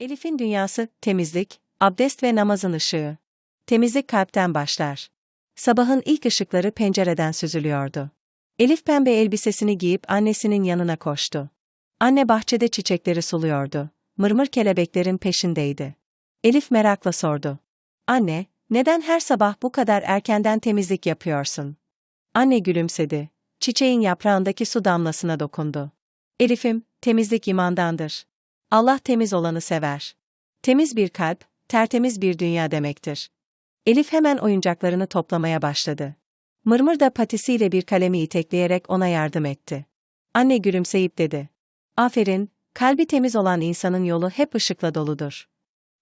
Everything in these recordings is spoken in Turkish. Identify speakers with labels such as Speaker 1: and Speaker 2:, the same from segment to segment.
Speaker 1: Elif'in dünyası, temizlik, abdest ve namazın ışığı. Temizlik kalpten başlar. Sabahın ilk ışıkları pencereden süzülüyordu. Elif pembe elbisesini giyip annesinin yanına koştu. Anne bahçede çiçekleri suluyordu. Mırmır kelebeklerin peşindeydi. Elif merakla sordu. Anne, neden her sabah bu kadar erkenden temizlik yapıyorsun? Anne gülümsedi. Çiçeğin yaprağındaki su damlasına dokundu. Elif'im, temizlik imandandır. Allah temiz olanı sever. Temiz bir kalp, tertemiz bir dünya demektir. Elif hemen oyuncaklarını toplamaya başladı. Mırmır da patisiyle bir kalemi itekleyerek ona yardım etti. Anne gülümseyip dedi. Aferin, kalbi temiz olan insanın yolu hep ışıkla doludur.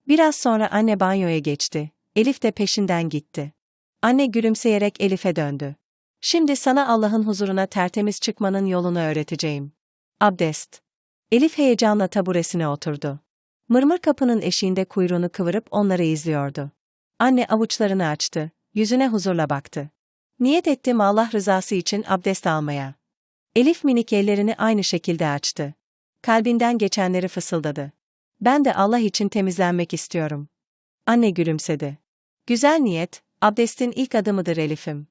Speaker 1: Biraz sonra anne banyoya geçti. Elif de peşinden gitti. Anne gülümseyerek Elif'e döndü. Şimdi sana Allah'ın huzuruna tertemiz çıkmanın yolunu öğreteceğim. Abdest. Elif heyecanla taburesine oturdu. Mırmır kapının eşiğinde kuyruğunu kıvırıp onları izliyordu. Anne avuçlarını açtı, yüzüne huzurla baktı. Niyet ettim Allah rızası için abdest almaya. Elif minik ellerini aynı şekilde açtı. Kalbinden geçenleri fısıldadı. Ben de Allah için temizlenmek istiyorum. Anne gülümsedi. Güzel niyet, abdestin ilk adımıdır Elif'im.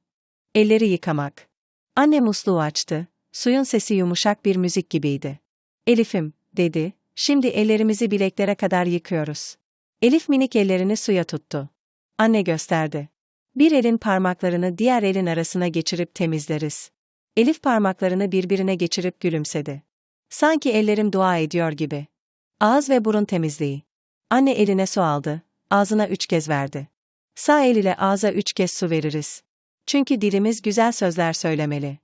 Speaker 1: Elleri yıkamak. Anne musluğu açtı, suyun sesi yumuşak bir müzik gibiydi. Elif'im, dedi, şimdi ellerimizi bileklere kadar yıkıyoruz. Elif minik ellerini suya tuttu. Anne gösterdi. Bir elin parmaklarını diğer elin arasına geçirip temizleriz. Elif parmaklarını birbirine geçirip gülümsedi. Sanki ellerim dua ediyor gibi. Ağız ve burun temizliği. Anne eline su aldı, ağzına üç kez verdi. Sağ el ile ağza üç kez su veririz. Çünkü dilimiz güzel sözler söylemeli.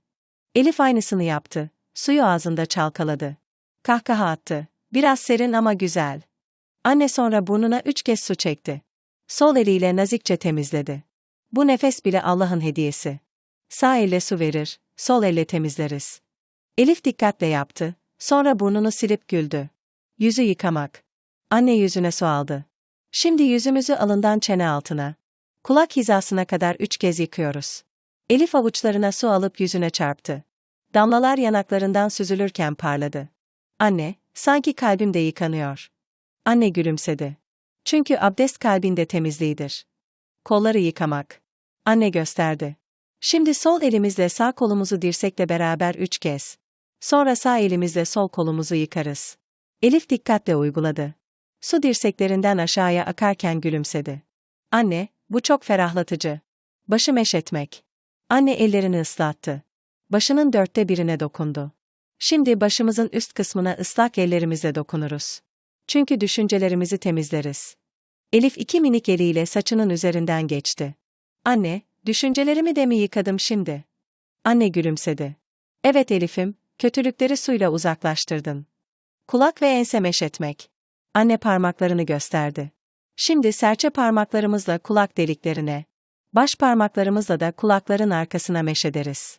Speaker 1: Elif aynısını yaptı, suyu ağzında çalkaladı. Kahkaha attı. Biraz serin ama güzel. Anne sonra burnuna üç kez su çekti. Sol eliyle nazikçe temizledi. Bu nefes bile Allah'ın hediyesi. Sağ elle su verir, sol elle temizleriz. Elif dikkatle yaptı, sonra burnunu silip güldü. Yüzü yıkamak. Anne yüzüne su aldı. Şimdi yüzümüzü alından çene altına. Kulak hizasına kadar üç kez yıkıyoruz. Elif avuçlarına su alıp yüzüne çarptı. Damlalar yanaklarından süzülürken parladı. Anne, sanki kalbim de yıkanıyor. Anne gülümsedi. Çünkü abdest kalbinde temizliğidir. Kolları yıkamak. Anne gösterdi. Şimdi sol elimizle sağ kolumuzu dirsekle beraber üç kez. Sonra sağ elimizle sol kolumuzu yıkarız. Elif dikkatle uyguladı. Su dirseklerinden aşağıya akarken gülümsedi. Anne, bu çok ferahlatıcı. Başı meşetmek. Anne ellerini ıslattı. Başının dörtte birine dokundu. Şimdi başımızın üst kısmına ıslak ellerimizle dokunuruz. Çünkü düşüncelerimizi temizleriz. Elif iki minik eliyle saçının üzerinden geçti. Anne, düşüncelerimi de mi yıkadım şimdi? Anne gülümsedi. Evet Elif'im, kötülükleri suyla uzaklaştırdın. Kulak ve ense meşetmek. Anne parmaklarını gösterdi. Şimdi serçe parmaklarımızla kulak deliklerine, baş parmaklarımızla da kulakların arkasına meşederiz.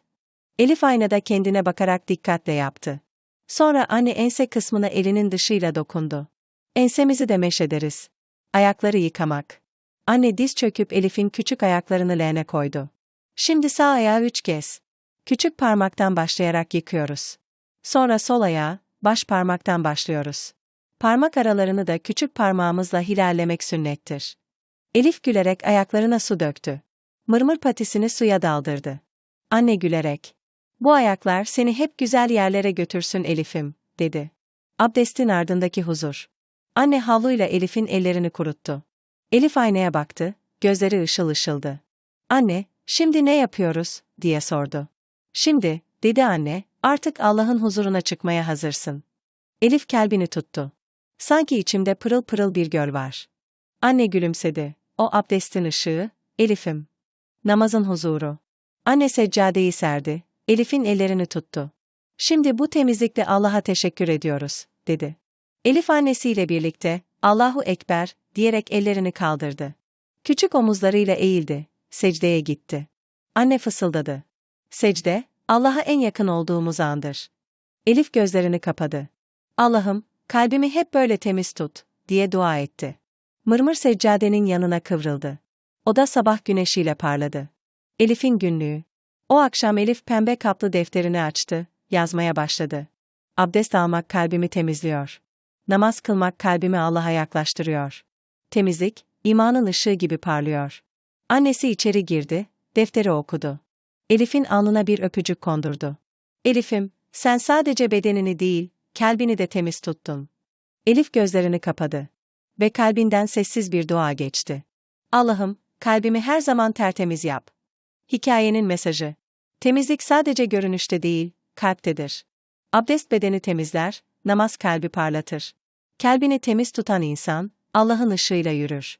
Speaker 1: Elif aynada kendine bakarak dikkatle yaptı. Sonra anne ense kısmına elinin dışıyla dokundu. Ensemizi de meşederiz. Ayakları yıkamak. Anne diz çöküp Elif'in küçük ayaklarını leğene koydu. Şimdi sağ ayağı üç kez. Küçük parmaktan başlayarak yıkıyoruz. Sonra sol ayağı, baş parmaktan başlıyoruz. Parmak aralarını da küçük parmağımızla hilallemek sünnettir. Elif gülerek ayaklarına su döktü. Mırmır patisini suya daldırdı. Anne gülerek, bu ayaklar seni hep güzel yerlere götürsün Elif'im, dedi. Abdestin ardındaki huzur. Anne havluyla Elif'in ellerini kuruttu. Elif aynaya baktı, gözleri ışıl ışıldı. Anne, şimdi ne yapıyoruz, diye sordu. Şimdi, dedi anne, artık Allah'ın huzuruna çıkmaya hazırsın. Elif kalbini tuttu. Sanki içimde pırıl pırıl bir göl var. Anne gülümsedi. O abdestin ışığı, Elif'im. Namazın huzuru. Anne seccadeyi serdi, Elif'in ellerini tuttu. Şimdi bu temizlikle Allah'a teşekkür ediyoruz, dedi. Elif annesiyle birlikte, Allahu Ekber, diyerek ellerini kaldırdı. Küçük omuzlarıyla eğildi, secdeye gitti. Anne fısıldadı. Secde, Allah'a en yakın olduğumuz andır. Elif gözlerini kapadı. Allah'ım, kalbimi hep böyle temiz tut, diye dua etti. Mırmır seccadenin yanına kıvrıldı. O da sabah güneşiyle parladı. Elif'in günlüğü. O akşam Elif pembe kaplı defterini açtı, yazmaya başladı. Abdest almak kalbimi temizliyor. Namaz kılmak kalbimi Allah'a yaklaştırıyor. Temizlik, imanın ışığı gibi parlıyor. Annesi içeri girdi, defteri okudu. Elif'in alnına bir öpücük kondurdu. Elif'im, sen sadece bedenini değil, kalbini de temiz tuttun. Elif gözlerini kapadı. Ve kalbinden sessiz bir dua geçti. Allah'ım, kalbimi her zaman tertemiz yap. Hikayenin mesajı. Temizlik sadece görünüşte değil, kalptedir. Abdest bedeni temizler, namaz kalbi parlatır. Kalbini temiz tutan insan, Allah'ın ışığıyla yürür.